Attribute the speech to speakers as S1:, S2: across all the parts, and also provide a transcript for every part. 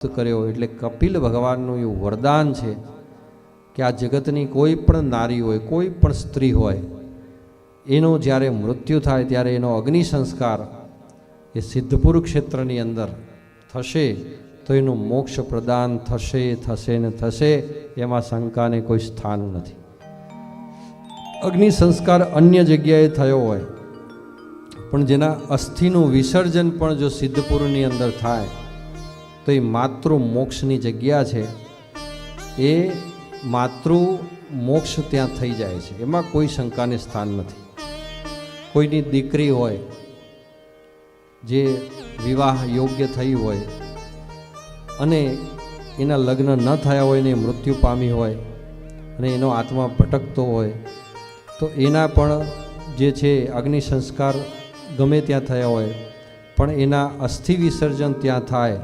S1: કર્યો એટલે કપિલ ભગવાનનું એવું વરદાન છે કે આ જગતની કોઈ પણ નારી હોય, કોઈ પણ સ્ત્રી હોય, એનું જ્યારે મૃત્યુ થાય ત્યારે એનો અગ્નિ સંસ્કાર એ સિદ્ધપુર ક્ષેત્રની અંદર થશે, તો એનું મોક્ષ પ્રદાન થશે થશે ને થશે, એમાં શંકાને કોઈ સ્થાન નથી. અગ્નિ સંસ્કાર અન્ય જગ્યાએ થયો હોય, પણ જેના અસ્થિનું વિસર્જન પણ જો સિદ્ધપુરની અંદર થાય તો એ માતૃ મોક્ષની જગ્યા છે. એ માતૃ મોક્ષ ત્યાં થઈ જાય છે. એમાં કોઈ શંકાને સ્થાન નથી. કોઈની દીકરી હોય, જે વિવાહ યોગ્ય થઈ હોય, અને એના લગ્ન ન થયા હોય ને મૃત્યુ પામી હોય, અને એનો આત્મા ભટકતો હોય, તો એના પણ જે છે અગ્નિ સંસ્કાર ગમે ત્યાં થયા હોય, પણ એના અસ્થિ વિસર્જન ત્યાં થાય.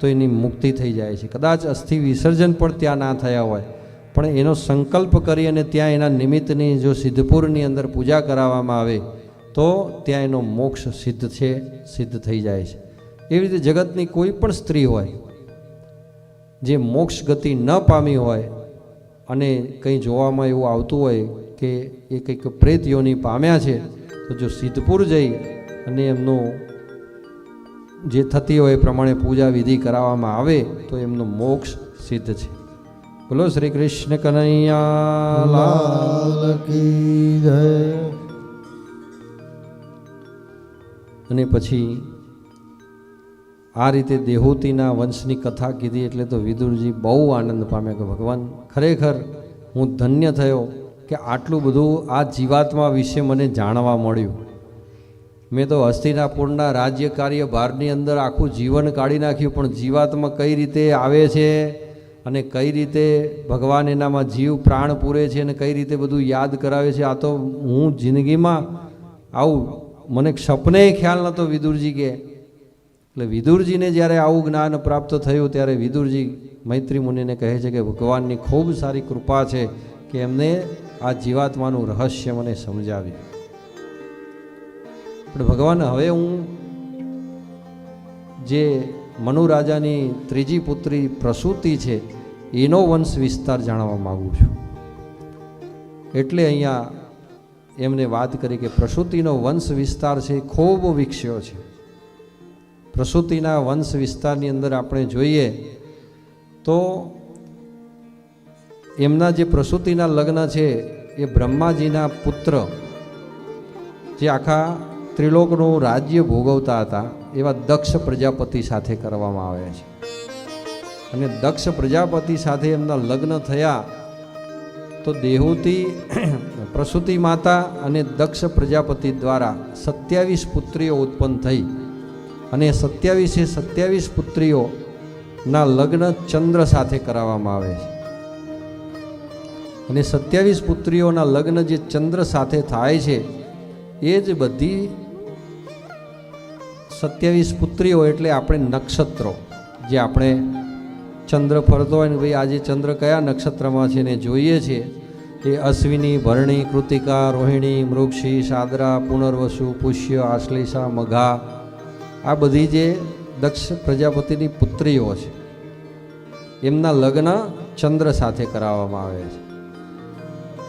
S1: તો એની મુક્તિ થઈ જાય છે. કદાચ અસ્થિ વિસર્જન પણ ત્યાં ના થયા હોય. પણ એનો સંકલ્પ કરી અને ત્યાં એના નિમિત્તની જો સિદ્ધપુરની અંદર પૂજા કરાવવામાં આવે, તો ત્યાં એનો મોક્ષ સિદ્ધ છે, સિદ્ધ થઈ જાય છે. એવી રીતે જગતની કોઈ પણ સ્ત્રી હોય, જે મોક્ષ ગતિ ન પામી હોય અને કંઈ જોવામાં એવું આવતું હોય કે એ કંઈક પ્રેત યોની પામ્યા છે, તો જો સિદ્ધપુર જઈ અને એમનું જે થતી હોય એ પ્રમાણે પૂજા વિધિ કરાવવામાં આવે, તો એમનો મોક્ષ સિદ્ધ છે. બોલો શ્રી કૃષ્ણ કનૈયા, લાલ અને પછી આ રીતે દેહૂતીના વંશની કથા કીધી એટલે તો વિદુરજી બહુ આનંદ પામ્યા કે ભગવાન, ખરેખર હું ધન્ય થયો કે આટલું બધું આ જીવાત્મા વિશે મને જાણવા મળ્યું. મેં તો હસ્તિનાપુરના રાજ્ય કાર્ય અંદર આખું જીવન કાઢી નાખ્યું, પણ જીવાત્મા કઈ રીતે આવે છે અને કઈ રીતે ભગવાન એનામાં જીવ, પ્રાણ પૂરે છે અને કઈ રીતે બધું યાદ કરાવે છે, આ તો હું જિંદગીમાં આવું, મને સપને ખ્યાલ નહોતો વિદુરજી કે. એટલે વિદુરજીને જ્યારે આવું જ્ઞાન પ્રાપ્ત થયું, ત્યારે વિદુરજી મૈત્રી મુનિને કહે છે કે ભગવાનની ખૂબ સારી કૃપા છે કે એમને આ જીવાત્માનું રહસ્ય મને સમજાવ્યું પણ ભગવાન, હવે હું જે મનુરાજાની ત્રીજી પુત્રી પ્રસૂતિ છે, એનો વંશ વિસ્તાર જાણવા માગું છું. એટલે અહીંયા એમને વાત કરી કે પ્રસૂતિનો વંશ વિસ્તાર છે ખૂબ વિકસ્યો છે. પ્રસૂતિના વંશ વિસ્તારની અંદર આપણે જોઈએ તો એમના જે પ્રસૂતિના લગ્ન છે, એ બ્રહ્માજીના પુત્ર, જે આખા ત્રિલોકનું રાજ્ય ભોગવતા હતા, એવા દક્ષ પ્રજાપતિ સાથે કરવામાં આવે છે. અને દક્ષ પ્રજાપતિ સાથે એમના લગ્ન થયા, તો દેહુતી, પ્રસૂતિ માતા અને દક્ષ પ્રજાપતિ દ્વારા સત્યાવીસ પુત્રીઓ ઉત્પન્ન થઈ. અને સત્યાવીસે સત્યાવીસ પુત્રીઓના લગ્ન ચંદ્ર સાથે કરાવવામાં આવે છે. અને સત્યાવીસ પુત્રીઓના લગ્ન જે ચંદ્ર સાથે થાય છે, એ જ બધી સત્યાવીસ પુત્રીઓ એટલે આપણે નક્ષત્રો. જે આપણે ચંદ્ર ફરતો હોય ને ભાઈ, આજે ચંદ્ર કયા નક્ષત્રમાં છે ને જોઈએ છીએ? એ અશ્વિની, ભરણી, કૃતિકા, રોહિણી મૃક્ષી સાદરા, પુનર્વસુ, પુષ્ય, આશ્લેષા, મઘા. આ બધી જે દક્ષ પ્રજાપતિની પુત્રીઓ છે, એમના લગ્ન ચંદ્ર સાથે કરાવવામાં આવે છે.